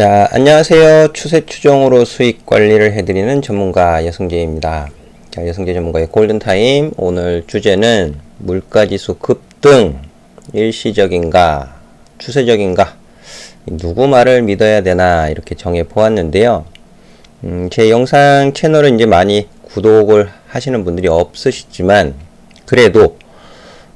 자, 안녕하세요. 추세 추종으로 수익 관리를 해드리는 전문가 여성재입니다. 자, 여성재 전문가의 골든타임. 오늘 주제는 물가지수 급등, 일시적인가, 추세적인가, 누구 말을 믿어야 되나, 이렇게 정해 보았는데요. 음, 제 영상 채널은 이제 많이 구독을 하시는 분들이 없으시지만, 그래도,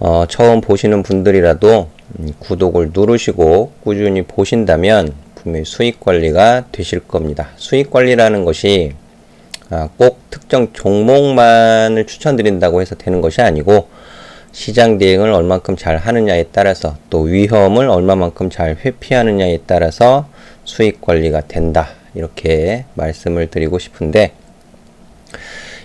어, 처음 보시는 분들이라도 음, 구독을 누르시고 꾸준히 보신다면 분명히 수익 관리가 되실 겁니다. 수익 관리라는 것이 아, 꼭 특정 종목만을 추천드린다고 해서 되는 것이 아니고 시장 대응을 얼만큼 잘 하느냐에 따라서 또 위험을 얼마만큼 잘 회피하느냐에 따라서 수익 관리가 된다. 이렇게 말씀을 드리고 싶은데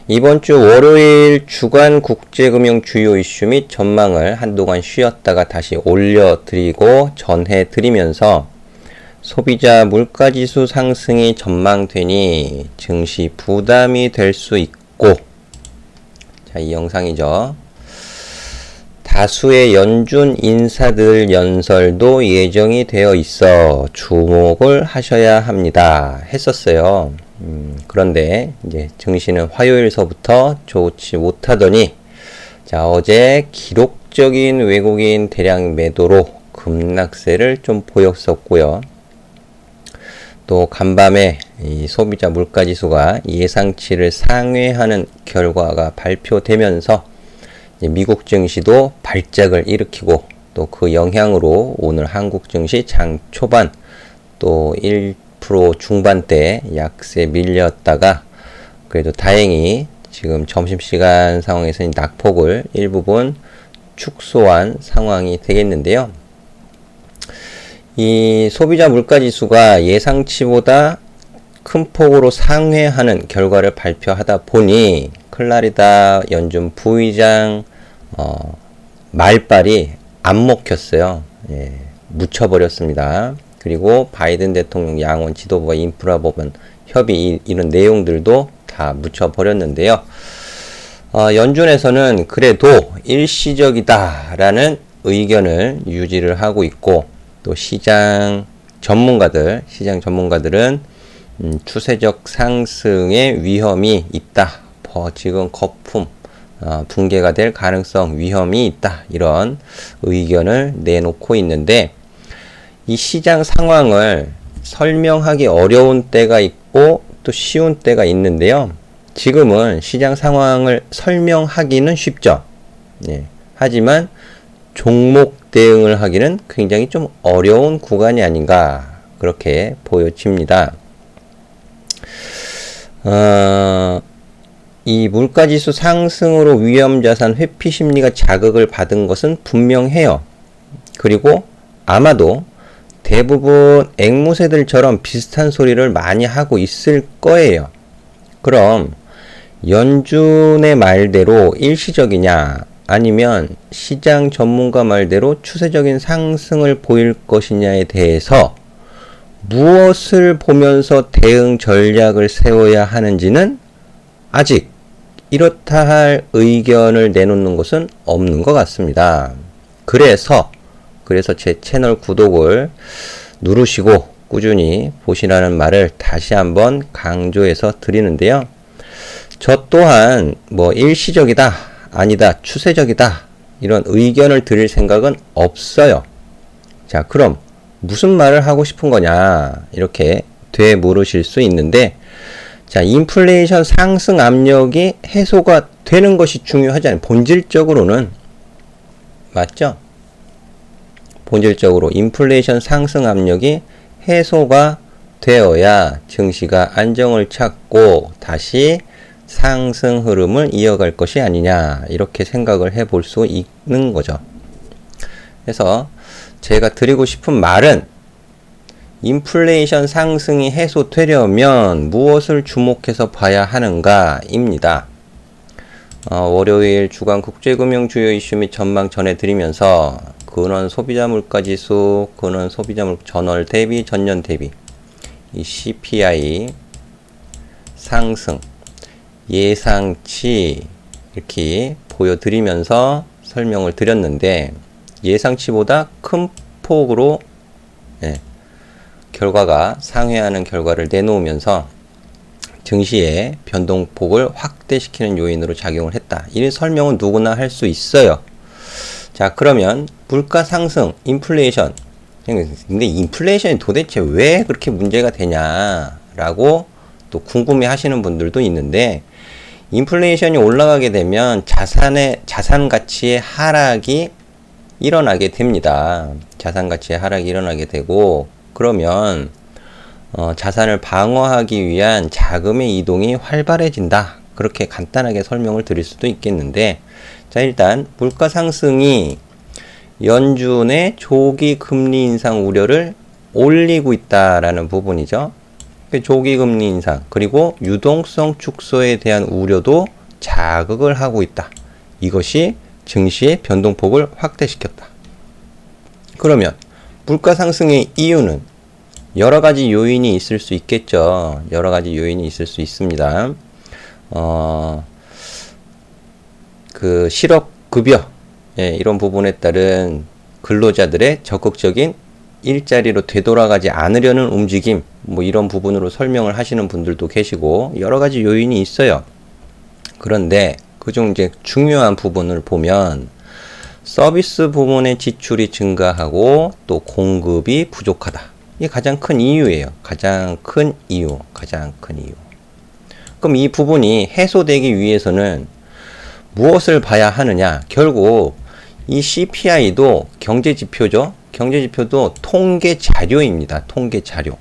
이번 주 월요일 주간 국제금융 주요 이슈 및 전망을 한동안 쉬었다가 다시 올려드리고 전해드리면서 소비자 물가지수 상승이 전망되니 증시 부담이 될 수 있고 자, 이 영상이죠. 다수의 연준 인사들 연설도 예정이 되어 있어 주목을 하셔야 합니다. 했었어요. 음, 그런데 이제 증시는 화요일서부터 좋지 못하더니 자, 어제 기록적인 외국인 대량 매도로 급락세를 좀 보였었고요. 또 간밤에 이 소비자 물가지수가 예상치를 상회하는 결과가 발표되면서 미국 증시도 발작을 일으키고 또 그 영향으로 오늘 한국 증시 장 초반 또 1% 중반대 약세 밀렸다가 그래도 다행히 지금 점심시간 상황에서 낙폭을 일부분 축소한 상황이 되겠는데요. 이 소비자 물가 지수가 예상치보다 큰 폭으로 상회하는 결과를 발표하다 보니 클라리다 연준 부의장 어, 말빨이 안 먹혔어요. 예, 묻혀버렸습니다. 그리고 바이든 대통령 양원 지도부와 인프라 법안 협의 이 런 내용들도 다 묻혀버렸는데요. 어, 연준에서는 그래도 일시적이다라는 의견을 유지를 하고 있고 또 시장 전문가들, 시장 전문가들은 음, 추세적 상승의 위험이 있다. 지금 거품, 어, 붕괴가 될 가능성, 위험이 있다. 이런 의견을 내놓고 있는데 이 시장 상황을 설명하기 어려운 때가 있고 또 쉬운 때가 있는데요. 지금은 시장 상황을 설명하기는 쉽죠. 예. 하지만 종목 대응을 하기는 굉장히 좀 어려운 구간이 아닌가 그렇게 보여집니다. 어, 이 물가지수 상승으로 위험자산 회피 심리가 자극을 받은 것은 분명해요. 그리고 아마도 대부분 앵무새들처럼 비슷한 소리를 많이 하고 있을 거예요. 그럼 연준의 말대로 일시적이냐 아니면 시장 전문가 말대로 추세적인 상승을 보일 것이냐에 대해서 무엇을 보면서 대응 전략을 세워야 하는지는 아직 이렇다 할 의견을 내놓는 것은 없는 것 같습니다. 그래서 그래서 제 채널 구독을 누르시고 꾸준히 보시라는 말을 다시 한번 강조해서 드리는데요. 저 또한 뭐 일시적이다 아니다, 추세적이다. 이런 의견을 드릴 생각은 없어요. 자, 그럼 무슨 말을 하고 싶은 거냐? 이렇게 되 물으실 수 있는데, 자, 인플레이션 상승 압력이 해소가 되는 것이 중요하지 않아요. 본질적으로는, 맞죠? 본질적으로 인플레이션 상승 압력이 해소가 되어야 증시가 안정을 찾고 다시 상승 흐름을 이어갈 것이 아니냐 이렇게 생각을 해 볼 수 있는 거죠. 그래서 제가 드리고 싶은 말은 인플레이션 상승이 해소되려면 무엇을 주목해서 봐야 하는가입니다. 어, 월요일 주간 국제금융 주요 이슈 및 전망 전해드리면서 근원 소비자 물가 지수, 근원 소비자 물 전월 대비, 전년 대비, 이 CPI 상승, 예상치 이렇게 보여드리면서 설명을 드렸는데 예상치보다 큰 폭으로 예, 결과가 상회하는 결과를 내놓으면서 증시의 변동폭을 확대시키는 요인으로 작용을 했다. 이 설명은 누구나 할 수 있어요. 자, 그러면 물가 상승, 인플레이션. 근데 인플레이션이 도대체 왜 그렇게 문제가 되냐라고 또 궁금해 하시는 분들도 있는데 인플레이션이 올라가게 되면 자산의 자산 가치의 하락이 일어나게 됩니다. 자산 가치의 하락이 일어나게 되고 그러면 어, 자산을 방어하기 위한 자금의 이동이 활발해진다. 그렇게 간단하게 설명을 드릴 수도 있겠는데 자 일단 물가 상승이 연준의 조기 금리 인상 우려를 올리고 있다라는 부분이죠. 그 조기 금리 인상 그리고 유동성 축소에 대한 우려도 자극을 하고 있다. 이것이 증시의 변동폭을 확대시켰다. 그러면 물가 상승의 이유는 여러 가지 요인이 있을 수 있겠죠. 여러 가지 요인이 있을 수 있습니다. 어, 그 실업 급여 예, 이런 부분에 따른 근로자들의 적극적인 일자리로 되돌아가지 않으려는 움직임 뭐 이런 부분으로 설명을 하시는 분들도 계시고 여러 가지 요인이 있어요. 그런데 그중 이제 중요한 부분을 보면 서비스 부문의 지출이 증가하고 또 공급이 부족하다. 이게 가장 큰 이유예요. 가장 큰 이유. 가장 큰 이유. 그럼 이 부분이 해소되기 위해서는 무엇을 봐야 하느냐? 결국 이 CPI도 경제 지표죠. 경제 지표도 통계 자료입니다. 통계 자료.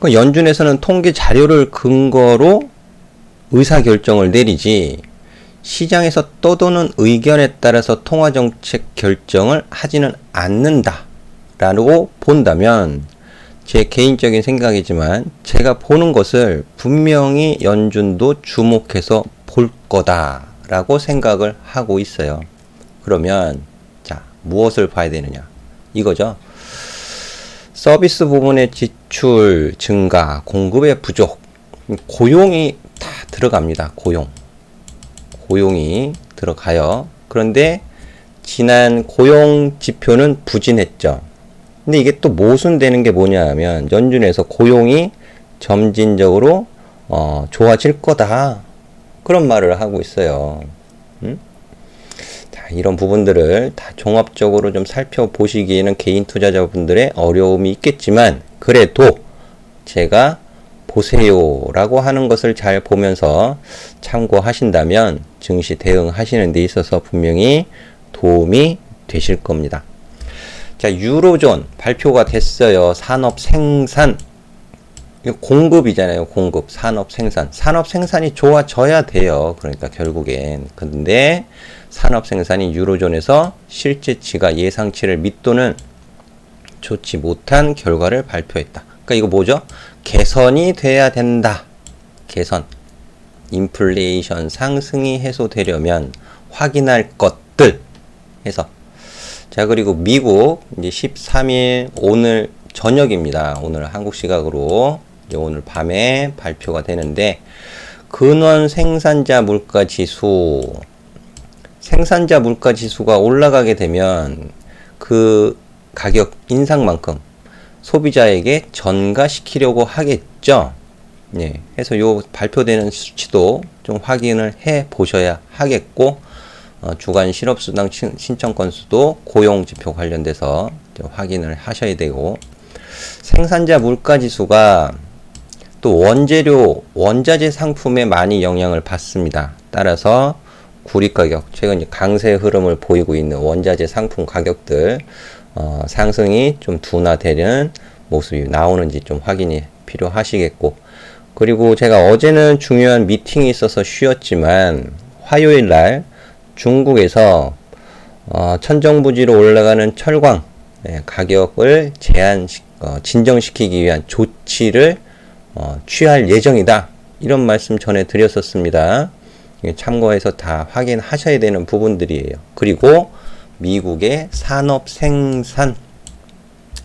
그 연준에서는 통계 자료를 근거로 의사 결정을 내리지 시장에서 떠도는 의견에 따라서 통화 정책 결정을 하지는 않는다라고 본다면 제 개인적인 생각이지만 제가 보는 것을 분명히 연준도 주목해서 볼 거다 라고 생각을 하고 있어요. 그러면 자, 무엇을 봐야 되느냐? 이거죠. 서비스 부분의 지출 증가, 공급의 부족, 고용이 다 들어갑니다. 고용. 고용이 들어가요. 그런데 지난 고용 지표는 부진했죠. 근데 이게 또 모순되는 게 뭐냐 하면 연준에서 고용이 점진적으로 어, 좋아질 거다. 그런 말을 하고 있어요. 음? 자, 이런 부분들을 다 종합적으로 좀 살펴보시기에는 개인 투자자분들의 어려움이 있겠지만 그래도 제가 보세요라고 하는 것을 잘 보면서 참고하신다면 증시 대응하시는 데 있어서 분명히 도움이 되실 겁니다. 자, 유로존 발표가 됐어요. 산업 생산. 공급이잖아요. 공급. 산업 생산. 산업 생산이 좋아져야 돼요. 그러니까 결국엔. 근데 산업 생산이 유로존에서 실제치가 예상치를 밑도는 좋지 못한 결과를 발표했다. 그러니까 이거 뭐죠? 개선이 돼야 된다. 개선. 인플레이션 상승이 해소되려면 확인할 것들 해서 자 그리고 미국 이제 13일 오늘 저녁입니다. 오늘 한국 시각으로 오늘 밤에 발표가 되는데 근원 생산자 물가 지수 생산자 물가 지수가 올라가게 되면 그 가격 인상만큼 소비자에게 전가시키려고 하겠죠. 예. 해서 요 발표되는 수치도 좀 확인을 해 보셔야 하겠고, 어, 주간 실업수당 신청 건수도 고용지표 관련돼서 확인을 하셔야 되고, 생산자 물가지수가 또 원재료, 원자재 상품에 많이 영향을 받습니다. 따라서 구리 가격, 최근 강세 흐름을 보이고 있는 원자재 상품 가격들, 어, 상승이 좀 둔화되는 모습이 나오는지 좀 확인이 필요하시겠고 그리고 제가 어제는 중요한 미팅이 있어서 쉬었지만 화요일 날 중국에서 어, 천정부지로 올라가는 철광 네, 가격을 제한 어, 진정시키기 위한 조치를 어, 취할 예정이다 이런 말씀 전해 드렸었습니다. 참고해서 다 확인하셔야 되는 부분들이에요. 그리고 미국의 산업 생산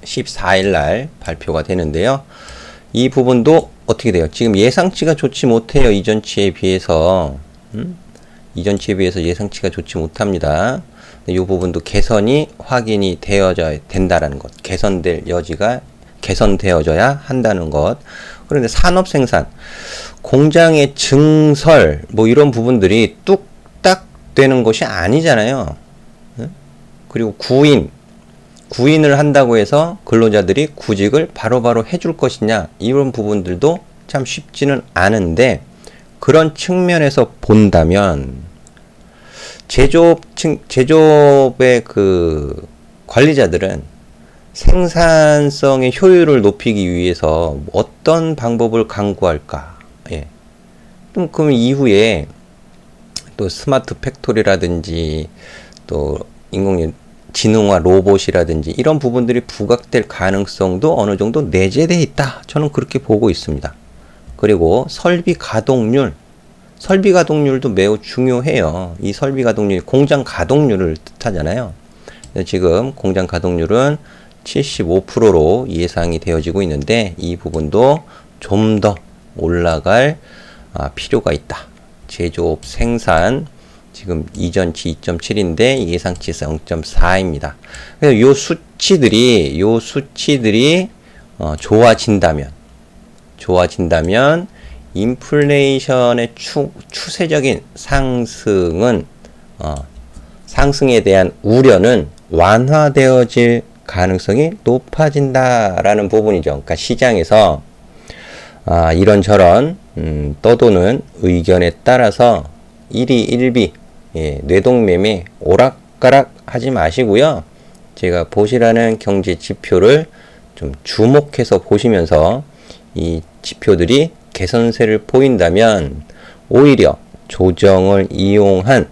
14일 날 발표가 되는데요. 이 부분도 어떻게 돼요? 지금 예상치가 좋지 못해요. 이전치에 비해서. 음? 이전치에 비해서 예상치가 좋지 못합니다. 이 부분도 개선이 확인이 되어져야 된다라는 것. 개선될 여지가 개선되어져야 한다는 것. 그런데 산업 생산, 공장의 증설, 뭐 이런 부분들이 뚝딱 되는 것이 아니잖아요. 예? 그리고 구인, 구인을 한다고 해서 근로자들이 구직을 바로 바로 해줄 것이냐, 이런 부분들도 참 쉽지는 않은데, 그런 측면에서 본다면, 제조업 층, 제조업의 그 관리자들은 생산성의 효율을 높이기 위해서 어떤 방법을 강구할까? 예. 또 그럼 이후에 또 스마트 팩토리라든지 또 인공 지능화 로봇이라든지 이런 부분들이 부각될 가능성도 어느 정도 내재되어 있다. 저는 그렇게 보고 있습니다. 그리고 설비 가동률, 설비 가동률도 매우 중요해요. 이 설비 가동률, 공장 가동률을 뜻하잖아요. 지금 공장 가동률은 75%로 예상이 되어지고 있는데 이 부분도 좀 더 올라갈 아, 필요가 있다. 제조업 생산 지금 이전치 2.7인데 예상치 0.4입니다. 그래서 요 수치들이 요 수치들이 어, 좋아진다면 좋아진다면 인플레이션의 추, 추세적인 상승은 어, 상승에 대한 우려는 완화되어질 가능성이 높아진다라는 부분이죠. 그러니까 시장에서 아, 이런저런 음, 떠도는 의견에 따라서 일이 일비 예, 뇌동매매 오락가락 하지 마시고요. 제가 보시라는 경제 지표를 좀 주목해서 보시면서 이 지표들이 개선세를 보인다면 오히려 조정을 이용한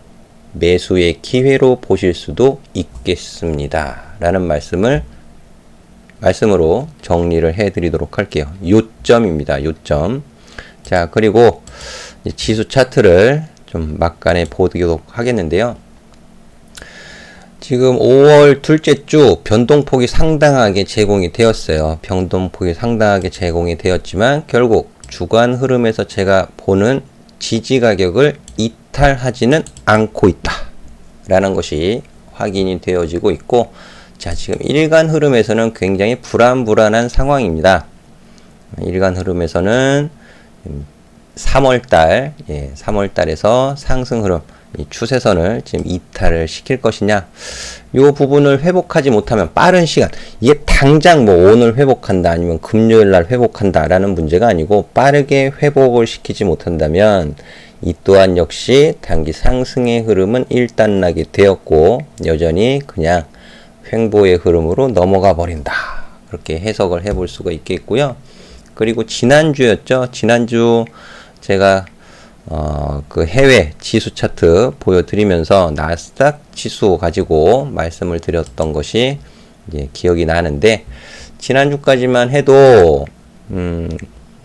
매수의 기회로 보실 수도 있겠습니다. 라는 말씀을 말씀으로 정리를 해 드리도록 할게요. 요점입니다. 요점. 자, 그리고 지수 차트를 좀 막간에 보도록 하겠는데요. 지금 5월 둘째 주 변동폭이 상당하게 제공이 되었어요. 변동폭이 상당하게 제공이 되었지만 결국 주간 흐름에서 제가 보는 지지 가격을 이탈하지는 않고 있다. 라는 것이 확인이 되어지고 있고 자, 지금 일간 흐름에서는 굉장히 불안불안한 상황입니다. 일간 흐름에서는 3월달, 예, 3월달에서 상승 흐름, 추세선을 지금 이탈을 시킬 것이냐, 이 부분을 회복하지 못하면 빠른 시간, 이게 당장 뭐 오늘 회복한다, 아니면 금요일 날 회복한다 라는 문제가 아니고 빠르게 회복을 시키지 못한다면 이 또한 역시 단기 상승의 흐름은 일단락이 되었고 여전히 그냥 횡보의 흐름으로 넘어가 버린다. 그렇게 해석을 해볼 수가 있겠고요. 그리고 지난주였죠. 지난주 제가 어, 그 해외 지수 차트 보여드리면서 나스닥 지수 가지고 말씀을 드렸던 것이 이제 기억이 나는데 지난주까지만 해도 음,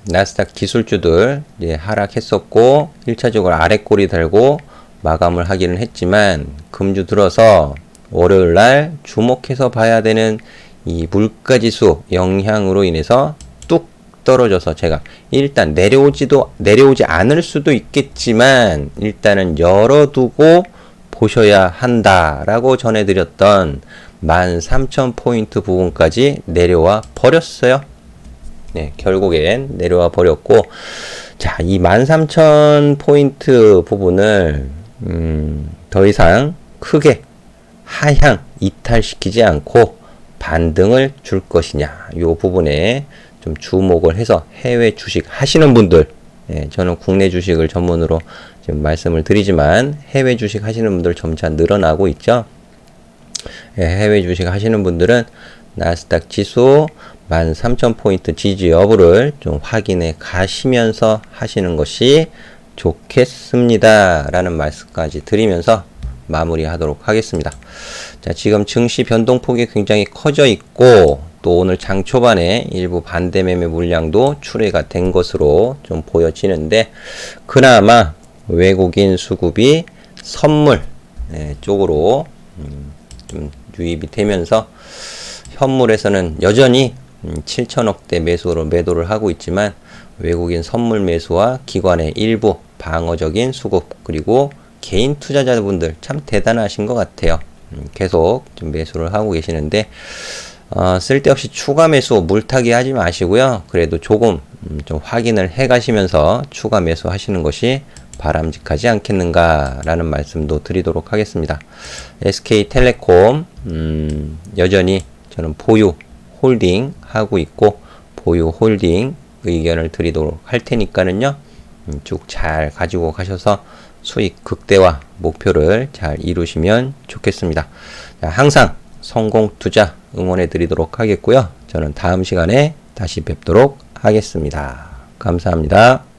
나스닥 기술주들 이제 하락했었고 1차적으로 아래 꼬리 달고 마감을 하기는 했지만 금주 들어서 월요일 날 주목해서 봐야 되는 이 물가 지수 영향으로 인해서 뚝 떨어져서 제가 일단 내려오지도 내려오지 않을 수도 있겠지만 일단은 열어두고 보셔야 한다라고 전해드렸던 13,000포인트 부분까지 내려와 버렸어요. 네, 결국엔 내려와 버렸고, 자, 이 13,000포인트 부분을, 음, 더 이상 크게 하향 이탈시키지 않고 반등을 줄 것이냐 이 부분에 좀 주목을 해서 해외 주식 하시는 분들 예, 저는 국내 주식을 전문으로 지금 말씀을 드리지만 해외 주식 하시는 분들 점차 늘어나고 있죠. 예, 해외 주식 하시는 분들은 나스닥 지수 13,000포인트 지지 여부를 좀 확인해 가시면서 하시는 것이 좋겠습니다. 라는 말씀까지 드리면서 마무리하도록 하겠습니다. 자, 지금 증시 변동폭이 굉장히 커져 있고 또 오늘 장 초반에 일부 반대 매매 물량도 출회가 된 것으로 좀 보여지는데 그나마 외국인 수급이 선물 네, 쪽으로 음, 좀 유입이 되면서 현물에서는 여전히 음, 7천억대 매수로 매도를 하고 있지만 외국인 선물 매수와 기관의 일부 방어적인 수급 그리고 개인 투자자분들 참 대단하신 것 같아요. 음, 계속 좀 매수를 하고 계시는데 어, 쓸데없이 추가 매수 물타기 하지 마시고요. 그래도 조금 음, 좀 확인을 해 가시면서 추가 매수 하시는 것이 바람직하지 않겠는가라는 말씀도 드리도록 하겠습니다. SK텔레콤 음, 여전히 저는 보유 홀딩 하고 있고 보유 홀딩 의견을 드리도록 할 테니까는요. 음, 쭉잘 가지고 가셔서 수익 극대화 목표를 잘 이루시면 좋겠습니다. 자, 항상 성공 투자 응원해 드리도록 하겠고요. 저는 다음 시간에 다시 뵙도록 하겠습니다. 감사합니다.